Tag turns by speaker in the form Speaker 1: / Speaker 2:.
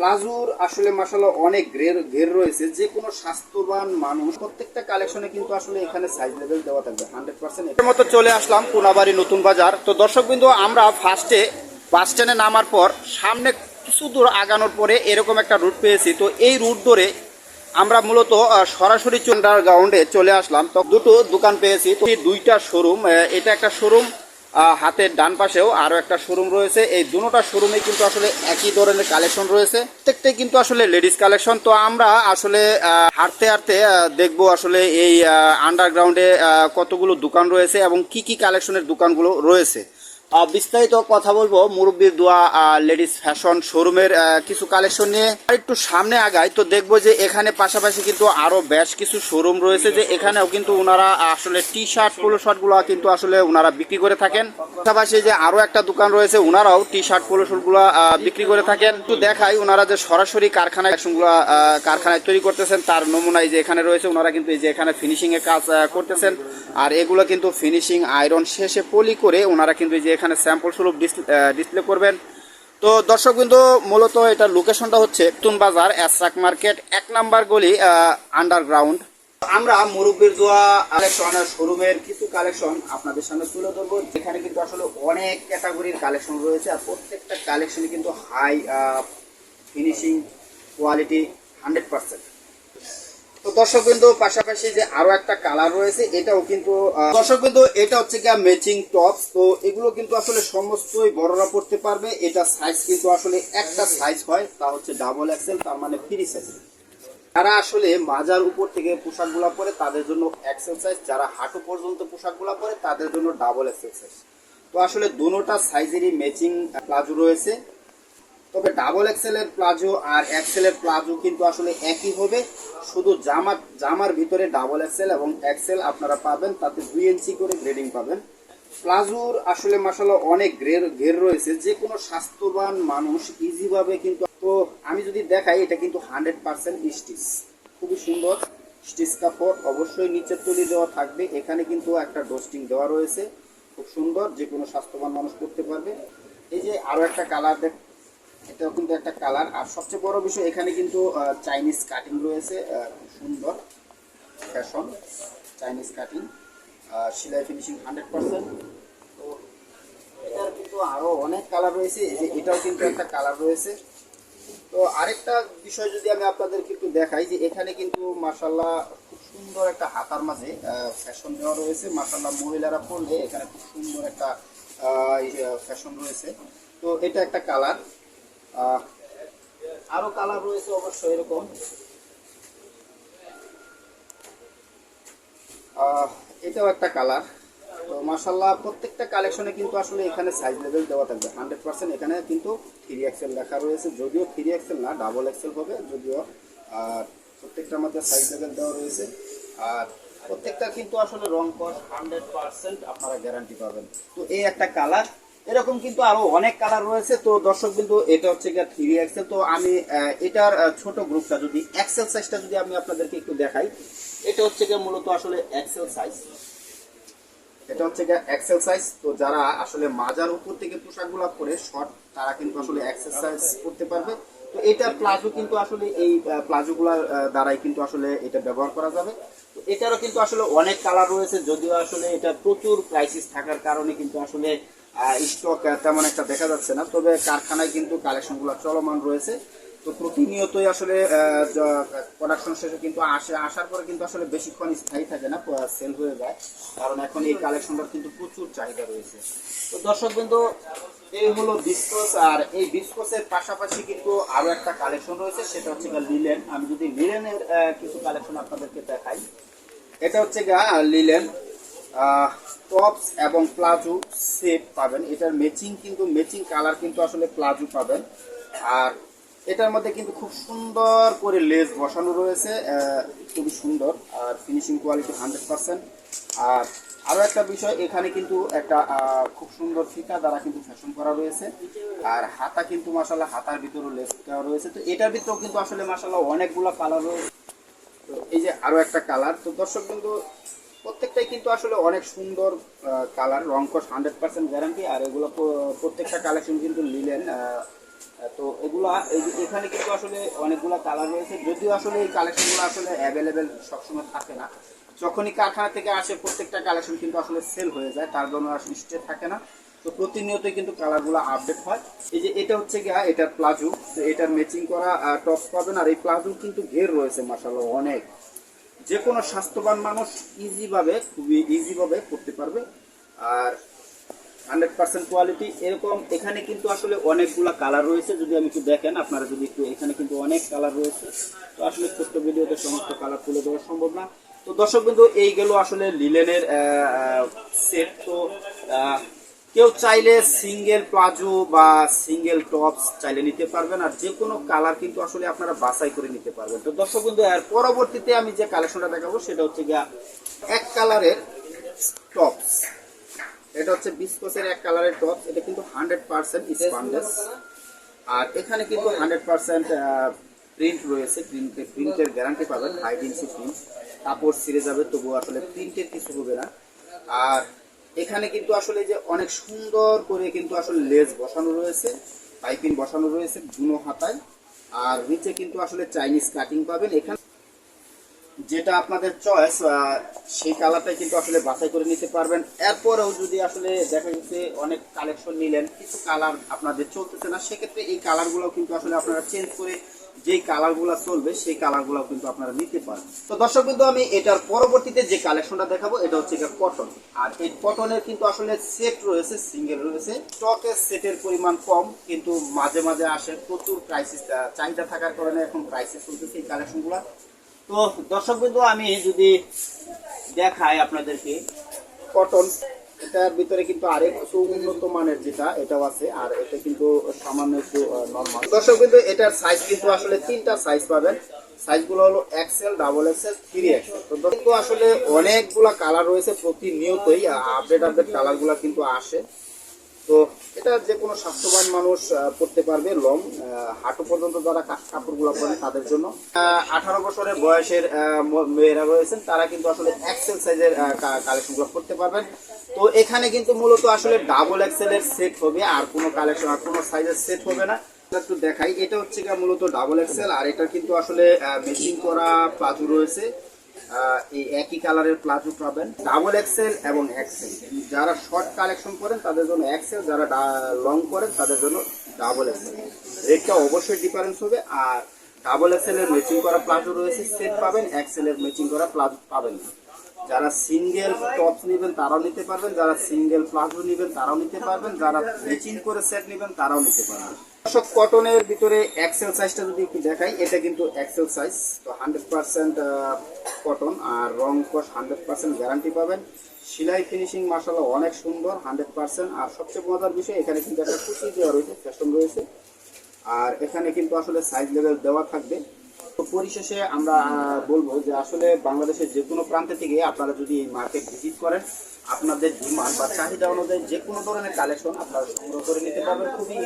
Speaker 1: প্লাজোর আসলে মাসাল্লাহ অনেক গ্রের ঘের রয়েছে। যে কোনো স্বাস্থ্যবান মানুষ প্রত্যেকটা কালেকশনে কিন্তু আসলে এখানে সাইজ লেভেল দেওয়া থাকবে হান্ড্রেড পার্সেন্ট মতো চলে আসলাম কোনাবাড়ি নতুন বাজার। তো দর্শক বিন্দু, আমরা ফার্স্টে বাস স্ট্যান্ডে নামার পর সামনে কিছু দূর আগানোর পরে এরকম একটা রুট পেয়েছি। তো এই রুট ধরে আমরা মূলত সরাসরি চন্ডার গ্রাউন্ডে চলে আসলাম। তো দুটো দোকান পেয়েছি। তো দুইটা শোরুম এটা একটা শোরুম হাতের ডান পাশেও আরও একটা শোরুম রয়েছে। এই দুটা শোরুমে কিন্তু আসলে একই ধরনের কালেকশন রয়েছে। প্রত্যেকটাই কিন্তু আসলে লেডিস কালেকশন তো আমরা আসলে হাঁটতে হাঁটতে দেখব আসলে এই আন্ডারগ্রাউন্ডে কতগুলো দোকান রয়েছে এবং কি কি কালেকশনের দোকানগুলো রয়েছে। বিস্তারিত কথা বলব। মুরব্বীর দোয়া লেডিস ফ্যাশন শোরুমের কিছু কালেকশন নিয়ে। আর একটু সামনে আগায় তো দেখব যে এখানে পাশাপাশি কিন্তু আরও বেশ কিছু শোরুম রয়েছে যে এখানেও কিন্তু ওনারা আসলে টি শার্ট পোলো শার্টগুলো কিন্তু আসলে ওনারা বিক্রি করে থাকেন। পাশাপাশি যে আরও একটা দোকান রয়েছে ওনারাও টি শার্ট পোলো শার্টগুলো বিক্রি করে থাকেন। একটু দেখাই ওনারা যে সরাসরি কারখানায় কারখানায় তৈরি করতেছেন, তার নমুনায় যে এখানে রয়েছে ওনারা কিন্তু এই যে এখানে ফিনিশিং এর কাজ করতেছেন। আর এগুলো কিন্তু ফিনিশিং আয়রন শেষে পলি করে ওনারা কিন্তু যে এখানে স্যাম্পল স্বরূপ ডিসপ্লে করবেন। তো দর্শক কিন্তু মূলত এটা লোকেশনটা হচ্ছে নতুন বাজার অ্যাসরাক মার্কেট এক নাম্বার গলি আন্ডারগ্রাউন্ড আমরা মুরব্বীর দোয়া কালেকশন আর শোরুমের কিছু কালেকশন আপনাদের সামনে তুলে ধরবো। যেখানে কিন্তু আসলে অনেক ক্যাটাগরির কালেকশন রয়েছে আর প্রত্যেকটা কালেকশনে কিন্তু high finishing quality hundred percent তো দর্শক বিন্দু, পাশাপাশি যে আরও একটা কালার রয়েছে, এটাও কিন্তু দর্শক বিন্দু, এটা হচ্ছে গিয়া ম্যাচিং টপস তো এগুলো কিন্তু আসলে সমস্তই বড়রা পড়তে পারবে। এটা সাইজ কিন্তু আসলে একটা সাইজ হয়, তা হচ্ছে ডাবল এক্সেল তার মানে ফ্রি সাইজ যারা আসলে মাজার উপর থেকে পোশাকগুলো পরে, তাদের জন্য এক্সেল সাইজ যারা হাঁটু পর্যন্ত পোশাকগুলো পরে, তাদের জন্য ডাবল এক্সেল সাইজ তো আসলে দুটোটা সাইজেরই ম্যাচিং প্লাজো রয়েছে। তবে ডাবল এক্সেলের প্লাজো আর এক্সেলের প্লাজো কিন্তু আসলে একই হবে। শুধু জামা, জামার ভিতরে ডাবল এক্সেল এবং এক্সেল আপনারা পাবেন, তাতে দুই ইঞ্চি করে গ্রেডিং পাবেন। প্লাজোর আসলে মাসাল্লাহ অনেক গ্রের ঘের রয়েছে। যে কোনো স্বাস্থ্যবান মানুষ ইজিভাবে কিন্তু, তো আমি যদি দেখাই, এটা কিন্তু হান্ড্রেড পার্সেন্ট স্টিচ। খুবই সুন্দর স্টিচ কাপড়, অবশ্যই নিচের তলি দেওয়া থাকবে। এখানে কিন্তু একটা ডোস্টিং দেওয়া রয়েছে। খুব সুন্দর, যে কোনো স্বাস্থ্যবান মানুষ করতে পারবে। এই যে আরও একটা কালার দেখ এটাও কিন্তু একটা কালার। আর সবচেয়ে বড় বিষয়, এখানে কিন্তু চাইনিজ কাটিং রয়েছে সুন্দর ফ্যাশন চাইনিজ কাটিং সেলাই ফিনিশিং হান্ড্রেড পার্সেন্ট তো এটার কিন্তু আরও অনেক কালার রয়েছে, এই যে এটাও কিন্তু একটা কালার রয়েছে। তো আরেকটা বিষয় যদি আমি আপনাদেরকে একটু দেখাই, যে এখানে কিন্তু মাসাল্লাহ খুব সুন্দর একটা হাতার মাঝে ফ্যাশন দেওয়া রয়েছে। মাসাল্লাহ মহিলারা পরলে এখানে খুব সুন্দর একটা ফ্যাশন রয়েছে। তো এটা একটা কালার। আরও কালার রয়েছে অবশ্যই এরকম। এটাও একটা কালার তো মাসাল্লাহ প্রত্যেকটা কালেকশনে কিন্তু আসলে এখানে সাইজ লেভেল দেওয়া থাকবে। হান্ড্রেড পার্সেন্ট এখানে কিন্তু থ্রি এক্সেল লেখা রয়েছে। যদিও থ্রি এক্সেল না ডাবল এক্সেল হবে, যদিও, আর প্রত্যেকটার মধ্যে সাইজ লেভেল দেওয়া রয়েছে। আর প্রত্যেকটা কিন্তু আসলে রং কস হান্ড্রেড পার্সেন্ট আপনারা গ্যারান্টি পাবেন। তো এই একটা কালার এরকম কিন্তু আরও অনেক কালার রয়েছে। তো দর্শক কিন্তু এটা হচ্ছে গিয়ে থ্রি এক্সেল তো আমি এটার ছোট গ্রুপটা যদি এক্সেল সাইজটা যদি আমি আপনাদেরকে একটু দেখাই, এটা হচ্ছে গিয়ে মূলত আসলে এক্সেল সাইজ এটা হচ্ছে গিয়ে এক্সেল সাইজ তো যারা আসলে মাজার উপর থেকে পোশাকগুলো পরে শর্ট তারা কিন্তু আসলে এক্সেল সাইজ করতে পারবে। তো এটা প্লাজো কিন্তু আসলে এই প্লাজো গুলার দ্বারাই কিন্তু আসলে এটা ব্যবহার করা যাবে। তো এটারও কিন্তু আসলে অনেক কালার রয়েছে। যদিও আসলে এটা প্রচুর প্রাইসিস থাকার কারণে কিন্তু আসলে স্টক তেমন একটা দেখা যাচ্ছে না, তবে কারখানায় কিন্তু কালেকশনগুলো চলমান রয়েছে। তো প্রতিনিয়তই আসলে প্রোডাকশন শেষে কিন্তু আসে, আসার পরে কিন্তু আসলে বেশিক্ষণ স্থায়ী থাকে না সেল হয়ে যায়। কারণ এখন এই কালেকশনটার কিন্তু প্রচুর চাহিদা রয়েছে। তো দর্শক কিন্তু এই হলো বিস্কস আর এই বিস্কসের পাশাপাশি কিন্তু আরও একটা কালেকশন রয়েছে, সেটা হচ্ছে লিলেন আমি যদি লিলেনের কিছু কালেকশন আপনাদেরকে দেখাই, এটা হচ্ছে গা লিলেন টপস এবং প্লাজো সেট পাবেন। এটার ম্যাচিং কিন্তু ম্যাচিং কালার কিন্তু আসলে প্লাজো পাবেন। আর এটার মধ্যে কিন্তু খুব সুন্দর করে লেস বসানো রয়েছে। খুবই সুন্দর। আর ফিনিশিং কোয়ালিটি হান্ড্রেড পার্সেন্ট আর আরও একটা বিষয়, এখানে কিন্তু একটা খুব সুন্দর ফিতা দ্বারা কিন্তু ফ্যাশন করা রয়েছে। আর হাতা কিন্তু মাসাল্লাহ হাতার ভিতরেও লেস দেওয়া রয়েছে। তো এটার ভিতরেও কিন্তু আসলে মাসাল্লাহ অনেকগুলো কালার রয়েছে। তো এই যে আরও একটা কালার তো দর্শক কিন্তু প্রত্যেকটাই কিন্তু আসলে অনেক সুন্দর কালার রংকশ হান্ড্রেড পার্সেন্ট গ্যারান্টি আর এগুলো প্রত্যেকটা কালেকশন কিন্তু নিলেন তো এগুলা এখানে কিন্তু আসলে অনেকগুলো কালার রয়েছে, যদিও আসলে এই কালেকশনগুলো আসলে অ্যাভেলেবেল সবসময় থাকে না। যখনই কারখানা থেকে আসে, প্রত্যেকটা কালেকশন কিন্তু আসলে সেল হয়ে যায়, তার জন্য আসলে স্টে থাকে না। তো প্রতিনিয়তই কিন্তু কালারগুলো আপডেট হয়। এই যে এটা হচ্ছে গিয়া এটার প্লাজো, তো এটার ম্যাচিং করা টপস পাবেন, আর এই প্লাজো কিন্তু ঘের রয়েছে মাসাল্লাহ অনেক। যে কোনো স্বাস্থ্যবান মানুষ ইজিভাবে খুবই ইজিভাবে করতে পারবে। আর হান্ড্রেড পার্সেন্ট কোয়ালিটি এরকম, এখানে কিন্তু আসলে অনেকগুলা কালার রয়েছে। যদি আমি একটু দেখেন, আপনারা যদি একটু এখানে কিন্তু অনেক কালার রয়েছে। তো আসলে ছোট্ট ভিডিওতে সমস্ত কালার তুলে দেওয়া সম্ভব না। তো দর্শক বিন্দু, এই গেল আসলে লিলেনের সেট তো কেউ চাইলে সিঙ্গেল প্লাজো বা সিঙ্গেল টপস চাইলে নিতে পারবেন আর যে কোনো কালার কিন্তু আসলে আপনারা বাছাই করে নিতে পারবেন। তো দর্শক বিন্দু এর পরবর্তীতে আমি যে কালেকশনটা দেখাবো সেটা হচ্ছে গিয়া এক কালারের টপস এটা হচ্ছে বিস্কোসের এক কালারের টপস এটা কিন্তু হান্ড্রেড পার্সেন্ট স্পান্ডেস আর এখানে কিন্তু হান্ড্রেড পার্সেন্ট প্রিন্ট রয়েছে। প্রিন্টের প্রিন্টের গ্যারান্টি পাবেন হাইড ইঞ্চি প্রিন্ট কাপড় ছিঁড়ে যাবে, তবুও আসলে প্রিন্টের কিছু হবে না। আর এখানে কিন্তু আসলে যে অনেক সুন্দর করে কিন্তু আসলে লেজ বসানো রয়েছে, পাইপিং বসানো রয়েছে দুনো হাতায়। আর নিচে কিন্তু আসলে চাইনিজ কাটিং পাবেন। এখানে যেটা আপনাদের চয়েস সেই কালারটাই কিন্তু আসলে বাছাই করে নিতে পারবেন। এরপরেও যদি আসলে দেখা গেছে অনেক কালেকশন নিলেন, কিছু কালার আপনাদের চলতেছে না, সেক্ষেত্রে এই কালারগুলো কিন্তু আসলে আপনারা চেঞ্জ করে যেই কালারগুলো চলবে, সেই কালারগুলো কিন্তু আপনারা নিতে পারেন। তো দর্শক কিন্তু আমি এটার পরবর্তীতে যে কালেকশনটা দেখাবো, এটা হচ্ছে কটন আর এই কটনের কিন্তু আসলে সেট রয়েছে সিঙ্গেল রয়েছে। স্টকের সেটের পরিমাণ কম, কিন্তু মাঝে মাঝে আসে প্রচুর ক্রাইসিস চাহিদা থাকার কারণে এখন ক্রাইসিস চলতেছে এই কালেকশনগুলো তো দর্শক বিন্দু আমি যদি দেখাই আপনাদেরকে কটন এটার ভিতরে কিন্তু আরেকটু উন্নত মানের যেটা, এটাও আছে, আর এটা কিন্তু সামান্য একটু নর্মাল দর্শক কিন্তু এটার সাইজ কিন্তু আসলে তিনটা সাইজ পাবেন। সাইজগুলো হলো XL double XL three XL তো আসলে অনেকগুলা কালার রয়েছে প্রতিনিয়তই আপডেট আপডেট কালারগুলো কিন্তু আসে। তো এটা যে কোনো স্বাস্থ্যবান মানুষ পড়তে পারবে লং হাঁটু পর্যন্ত যারা কা- কাপড়গুলো পরেন তাদের জন্য। আঠারো বছরের বয়সের মেয়েরা রয়েছেন, তারা কিন্তু আসলে এক্সেল সাইজের কালেকশনগুলো করতে পারবেন। তো এখানে কিন্তু মূলত আসলে ডাবল এক্সেল এর সেট হবে, আর কোনো কালেকশন আর কোনো সাইজের সেট হবে না। একটু দেখাই, এটা হচ্ছে মূলত ডাবল এক্সেল আর এটা কিন্তু আসলে মেশিং করা প্লাজো রয়েছে। এই একই কালারের প্লাজো পাবেন। ডাবল এক্সেল এবং এক্সেল যারা শর্ট কালেকশন করেন, তাদের জন্য এক্সেল যারা লং করেন, তাদের জন্য ডাবল এক্সেল রেটটা অবশ্যই ডিফারেন্স হবে। আর ডাবল এক্সেল এর ম্যাচিং করা প্লাজো রয়েছে সেট পাবেন এক্সেল এর ম্যাচিং করা প্লাজো পাবেন না। যারা সিঙ্গেল টপস নেবেন তারাও নিতে পারবেন, যারা সিঙ্গেল প্লাজো নেবেন তারাও নিতে পারবেন, যারা ম্যাচিং করে সেট নেবেন তারাও নিতে পারবেন। দর্শক কটনের ভিতরে এক্সেল সাইজটা যদি একটু দেখাই, এটা কিন্তু এক্সেল সাইজ তো হান্ড্রেড পার্সেন্ট কটন আর রং কস হান্ড্রেড পার্সেন্ট গ্যারান্টি পাবেন। সেলাই ফিনিশিং মাসাল্লাহ অনেক সুন্দর হান্ড্রেড পার্সেন্ট আর সবচেয়ে মজার বিষয়, এখানে কিন্তু একটা কুচি দেওয়া রয়েছে ফ্যাশন রয়েছে। আর এখানে কিন্তু আসলে সাইজ লেভেল দেওয়া থাকবে। তো পরিশেষে আমরা বলব যে আসলে বাংলাদেশের যে কোনো প্রান্তে থেকে আপনারা যদি এই মার্কেট ভিজিট করেন, আপনাদের ডিমান্ড বা চাহিদা অনুযায়ী যে কোনো ধরনের কালেকশন আপনারা সংগ্রহ করে নিতে পারবেন। খুবই